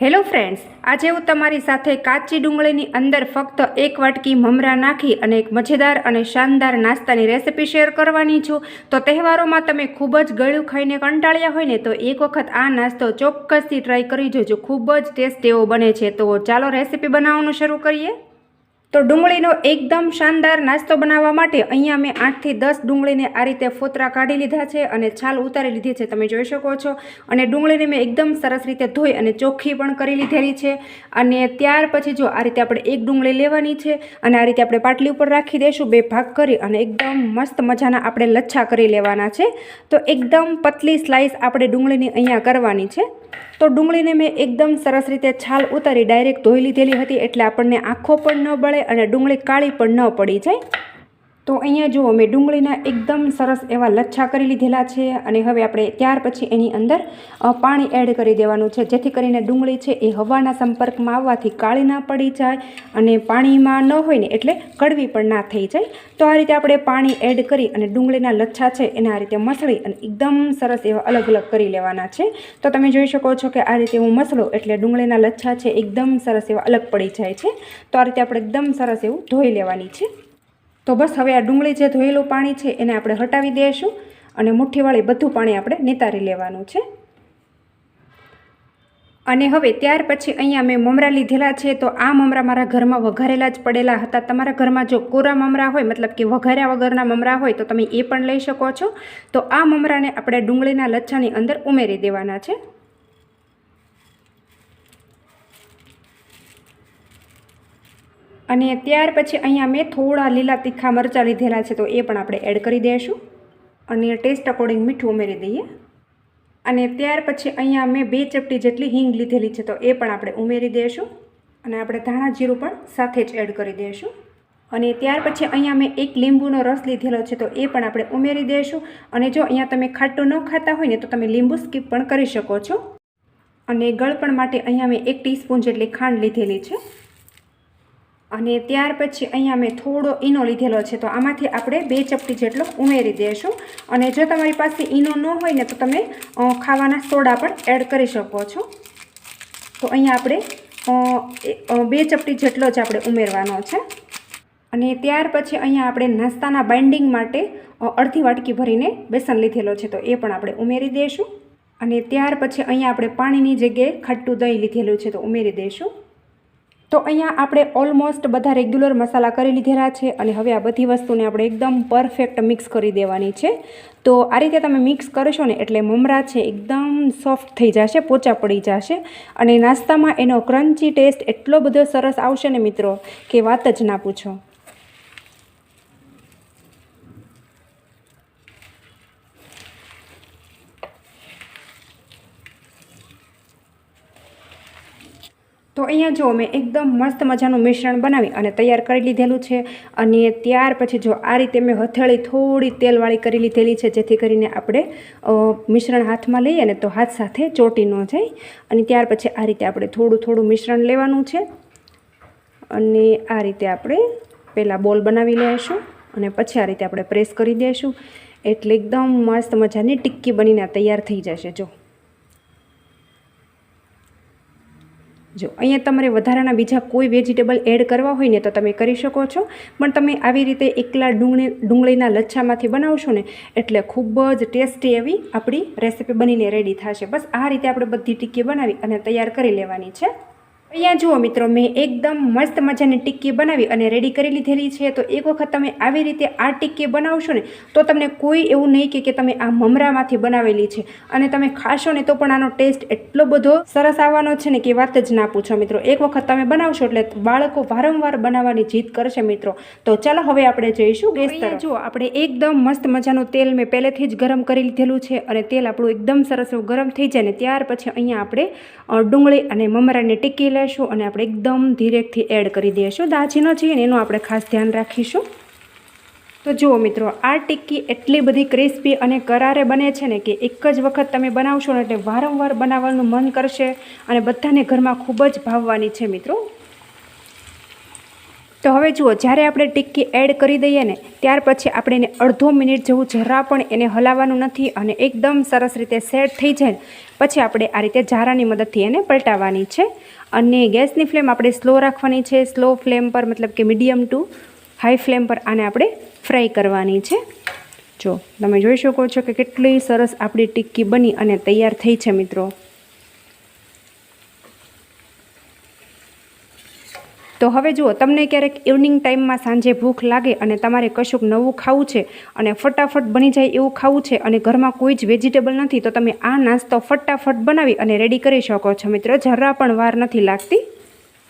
Hello friends, આજે હું તમારી સાથે કાચી ડુંગળીની અંદર ફક્ત એક વાટકી મમરા નાખી અને એક મજેદાર અને શાનદાર નાસ્તાની રેસિપી શેર કરવાની છું. તો તહેવારોમાં તમે ખૂબ જ ગળ્યું ખાઈને કંટાળ્યા હોય ને, તો એક વખત આ નાસ્તો ચોક્કસથી ટ્રાય કરી જોજો. ખૂબ જ ટેસ્ટ એવો બને છે. તો ચાલો રેસિપી બનાવવાનું શરૂ કરીએ. તો ડુંગળીનો એકદમ શાનદાર નાસ્તો બનાવવા માટે અહીંયા મેં આઠથી દસ ડુંગળીને આ રીતે ફોતરા કાઢી લીધા છે અને છાલ ઉતારી લીધી છે, તમે જોઈ શકો છો. અને ડુંગળીને મેં એકદમ સરસ રીતે ધોઈ અને ચોખ્ખી પણ કરી લીધેલી છે. અને ત્યાર પછી જો આ રીતે આપણે એક ડુંગળી લેવાની છે અને આ રીતે આપણે પાટલી ઉપર રાખી દઈશું, બે ભાગ કરી અને એકદમ મસ્ત મજાના આપણે લચ્છા કરી લેવાના છે. તો એકદમ પતલી સ્લાઇસ આપણે ડુંગળીની અહીંયા કરવાની છે. તો ડુંગળીને મેં એકદમ સરસ રીતે છાલ ઉતારી ડાયરેક્ટ ધોઈ લીધેલી હતી એટલે આપણને આંખો પણ ન બળે અને ડુંગળી કાળી પણ ન પડી જાય. તો અહીંયા જુઓ, મેં ડુંગળીના એકદમ સરસ એવા લચ્છા કરી લીધેલા છે અને હવે આપણે ત્યાર પછી એની અંદર પાણી એડ કરી દેવાનું છે. જેથી કરીને ડુંગળી છે એ હવાના સંપર્કમાં આવવાથી કાળી ના પડી જાય અને પાણીમાં ન હોય ને એટલે કડવી પણ ના થઈ જાય. તો આ રીતે આપણે પાણી એડ કરી અને ડુંગળીના લચ્છા છે એને આ રીતે મસળી અને એકદમ સરસ એવા અલગ અલગ કરી લેવાના છે. તો તમે જોઈ શકો છો કે આ રીતે હું મસળું એટલે ડુંગળીના લચ્છા છે એકદમ સરસ એવા અલગ પડી જાય છે. તો આ રીતે આપણે એકદમ સરસ એવું ધોઈ લેવાની છે. તો બસ હવે આ ડુંગળી જે ધોયેલું પાણી છે એને આપણે હટાવી દઈશું અને મુઠ્ઠીવાળી બધું પાણી આપણે નિતારી લેવાનું છે. અને હવે ત્યાર પછી અહીંયા મેં મમરા લીધેલા છે તો આ મમરા મારા ઘરમાં વઘારેલા જ પડેલા હતા. તમારા ઘરમાં જો કોરા મમરા હોય, મતલબ કે વઘાર્યા વગરના મમરા હોય, તો તમે એ પણ લઈ શકો છો. તો આ મમરાને આપણે ડુંગળીના લચ્છાની અંદર ઉમેરી દેવાના છે. અને ત્યાર પછી અહીંયા મેં થોડા લીલા તીખા મરચાં લીધેલા છે, તો એ પણ આપણે એડ કરી દઈશું અને ટેસ્ટ અકોર્ડિંગ મીઠું ઉમેરી દઈએ. અને ત્યાર પછી અહીંયા મેં બે ચપટી જેટલી હિંગ લીધેલી છે, તો એ પણ આપણે ઉમેરી દઈશું અને આપણે ધાણા જીરું પણ સાથે જ એડ કરી દઈશું અને ત્યાર પછી અહીંયા મેં એક લીંબુનો રસ લીધેલો છે, તો એ પણ આપણે ઉમેરી દઈશું અને જો અહીંયા તમે ખાટું ન ખાતા હોય ને, તો તમે લીંબુ સ્કીપ પણ કરી શકો છો. અને ગળપણ માટે અહીંયા મેં એક ટીસ્પૂન જેટલી ખાંડ લીધેલી છે. અને ત્યાર પછી અહીંયા મેં થોડો ઈનો લીધેલો છે, તો આમાંથી આપણે બે ચપટી જેટલો ઉમેરી દઈશું અને જો તમારી પાસે ઈનો ન હોય ને, તો તમે ખાવાના સોડા પણ એડ કરી શકો છો. તો અહીંયા આપણે બે ચપટી જેટલો જ આપણે ઉમેરવાનો છે. અને ત્યાર પછી અહીંયા આપણે નાસ્તાના બાઇન્ડિંગ માટે અડધી વાટકી ભરીને બેસન લીધેલો છે, તો એ પણ આપણે ઉમેરી દઈશું અને ત્યાર પછી અહીંયા આપણે પાણીની જગ્યાએ ખટ્ટું દહીં લીધેલું છે, તો ઉમેરી દઈશું તો અહીંયા આપણે ઓલમોસ્ટ બધા રેગ્યુલર મસાલા કરી લીધેલા છે અને હવે આ બધી વસ્તુને આપણે એકદમ પરફેક્ટ મિક્સ કરી દેવાની છે. તો આ રીતે તમે મિક્સ કરશો ને એટલે મમરા છે એકદમ સોફ્ટ થઈ જશે, પોચા પડી જશે અને નાસ્તામાં એનો ક્રન્ચી ટેસ્ટ એટલો બધો સરસ આવશે ને મિત્રો કે વાત જ ના પૂછો. તો અહીંયા જો મેં એકદમ મસ્ત મજાનું મિશ્રણ બનાવી અને તૈયાર કરી લીધેલું છે અને ત્યાર પછી જો આ રીતે મેં હથેળી થોડી તેલવાળી કરી લીધેલી છે, જેથી કરીને આપણે મિશ્રણ હાથમાં લઈએ ને તો હાથ સાથે ચોટી ન જાય. અને ત્યાર પછી આ રીતે આપણે થોડું થોડું મિશ્રણ લેવાનું છે. અને આ રીતે આપણે પહેલાં બોલ બનાવી લઈશું અને પછી આ રીતે આપણે પ્રેસ કરી દઈશું એટલે એકદમ મસ્ત મજાની ટિક્કી બનીને તૈયાર થઈ જશે. જો જો, અહીંયા તમારે વધારાના બીજા કોઈ વેજીટેબલ એડ કરવા હોય ને તો તમે કરી શકો છો. પણ તમે આવી રીતે એકલા ડુંગળી, ડુંગળીના લચ્છામાંથી બનાવશો ને, એટલે ખૂબ જ ટેસ્ટી એવી આપણી રેસીપી બનીને રેડી થશે. બસ આ રીતે આપણે બધી ટીકી બનાવી અને તૈયાર કરી લેવાની છે. અહીંયા જુઓ મિત્રો મેં એકદમ મસ્ત મજાની ટિક્કી બનાવી અને રેડી કરી લીધેલી છે. તો એક વખત તમે આવી રીતે આ ટિક્કી બનાવશો ને તો તમને કોઈ એવું નહીં કે કે તમે આ મમરામાંથી બનાવેલી છે. અને તમે ખાશો ને તો પણ આનો ટેસ્ટ એટલો બધો સરસ આવવાનો છે ને કે વાત જ ના પૂછો મિત્રો. એક વખત તમે બનાવશો એટલે બાળકો વારંવાર બનાવવાની જીદ કરશે મિત્રો. તો ચાલો હવે આપણે જઈશું ગેસ તરફ. જુઓ આપણે એકદમ મસ્ત મજાનું તેલ મેં પહેલેથી જ ગરમ કરી લીધેલું છે અને તેલ આપણું એકદમ સરસ એવું ગરમ થઈ જાય ને ત્યાર પછી અહીંયા આપણે ડુંગળી અને મમરાની ટિક્કી લેશું અને આપણે એકદમ ધીરેકથી એડ કરી દઈશું. દાજી ન, એનું આપણે ખાસ ધ્યાન રાખીશું. તો જુઓ મિત્રો, આ ટિક્કી એટલી બધી ક્રિસ્પી અને કરારે બને છે ને કે એક જ વખત તમે બનાવશો ને એટલે વારંવાર બનાવવાનું મન કરશે અને બધાને ઘરમાં ખૂબ જ ભાવવાની છે મિત્રો. તો હવે જુઓ, જ્યારે આપણે ટિક્કી એડ કરી દઈએ ને, ત્યાર પછી આપણે એને અડધો મિનિટ જેવું જરા પણ એને હલાવવાનું નથી અને એકદમ સરસ રીતે સેટ થઈ જાય પછી આપણે આ રીતે જારાની મદદથી એને પલટાવવાની છે. અને ગેસની ફ્લેમ આપણે સ્લો રાખવાની છે. સ્લો ફ્લેમ પર મતલબ કે મીડિયમ ટુ હાઈ ફ્લેમ પર આને આપણે ફ્રાય કરવાની છે. જો, તમે જોઈ શકો છો કે કેટલી સરસ આપણી ટિક્કી બની અને તૈયાર થઈ છે મિત્રો. તો હવે જુઓ, તમને ક્યારેક ઇવનિંગ ટાઈમમાં સાંજે ભૂખ લાગે અને તમારે કશુંક નવું ખાવું છે અને ફટાફટ બની જાય એવું ખાવું છે અને ઘરમાં કોઈ જ વેજીટેબલ નથી, તો તમે આ નાસ્તો ફટાફટ બનાવી અને રેડી કરી શકો છો. મિત્રો, જરા પણ વાર નથી લાગતી?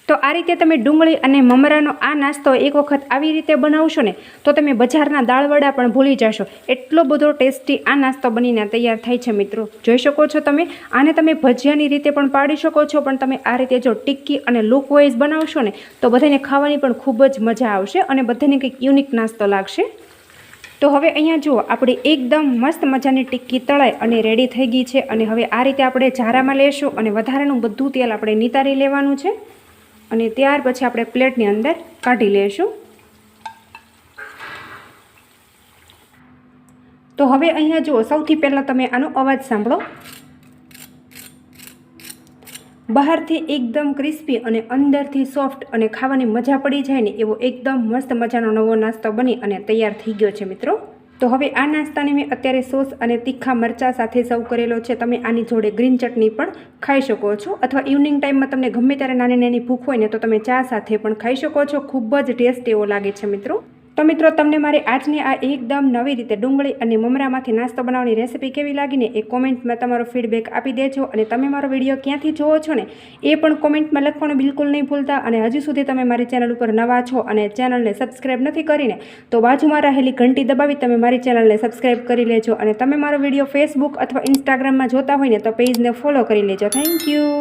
તો આ રીતે તમે ડુંગળી અને મમરાનો આ નાસ્તો એક વખત આવી રીતે બનાવશો ને, તો તમે બજારના દાળવડા પણ ભૂલી જશો. એટલો બધો ટેસ્ટી આ નાસ્તો બનીને તૈયાર થાય છે મિત્રો. જોઈ શકો છો તમે? આને તમે ભજીયાની રીતે પણ પાડી શકો છો, પણ તમે આ રીતે જો ટિક્કી અને લુક વાઇઝ બનાવશો ને, તો બધાને ખાવાની પણ ખૂબ જ મજા આવશે અને બધાને કંઈક યુનિક નાસ્તો લાગશે. તો હવે અહીંયા જુઓ, આપણી એકદમ મસ્ત મજાની ટિક્કી તળાઈ અને રેડી થઈ ગઈ છે. અને હવે આ રીતે આપણે ઝારામાં લેશું અને વધારાનું બધું તેલ આપણે નિતારી લેવાનું છે. અને ત્યાર પછી આપણે પ્લેટની અંદર કાઢી લઈશું તો હવે અહીંયા જુઓ, સૌથી પહેલાં તમે આનો અવાજ સાંભળો. બહારથી એકદમ ક્રિસ્પી અને અંદરથી સોફ્ટ અને ખાવાની મજા પડી જાય ને એવો એકદમ મસ્ત મજાનો નવો નાસ્તો બની અને તૈયાર થઈ ગયો છે મિત્રો. તો હવે આ નાસ્તાને મેં અત્યારે સોસ અને તીખા મરચાં સાથે સર્વ કરેલો છે. તમે આની જોડે ગ્રીન ચટણી પણ ખાઈ શકો છો. અથવા ઇવનિંગ ટાઈમમાં તમને ગમે ત્યારે નાની નાની ભૂખ હોય ને તો તમે ચા સાથે પણ ખાઈ શકો છો. ખૂબ જ ટેસ્ટ એવો લાગે છે મિત્રો. તો મિત્રો, તમને મારી આજની આ એકદમ નવી રીતે ડુંગળી અને મમરામાંથી નાસ્તો બનાવવાની રેસીપી કેવી લાગીને એ કોમેન્ટમાં તમારો ફીડબેક આપી દેજો અને તમે મારો વીડિયો ક્યાંથી જોવો છો ને એ પણ કોમેન્ટમાં લખવાનું બિલકુલ નહીં ભૂલતા અને હજી સુધી તમે મારી ચેનલ ઉપર નવા છો અને ચેનલને સબસ્ક્રાઈબ નથી કરીને, તો બાજુમાં રહેલી ઘંટી દબાવી તમે મારી ચેનલને સબસ્ક્રાઈબ કરી લેજો અને તમે મારો વીડિયો ફેસબુક અથવા ઇન્સ્ટાગ્રામમાં જોતા હોય ને તો પેજને ફોલો કરી લેજો. Thank you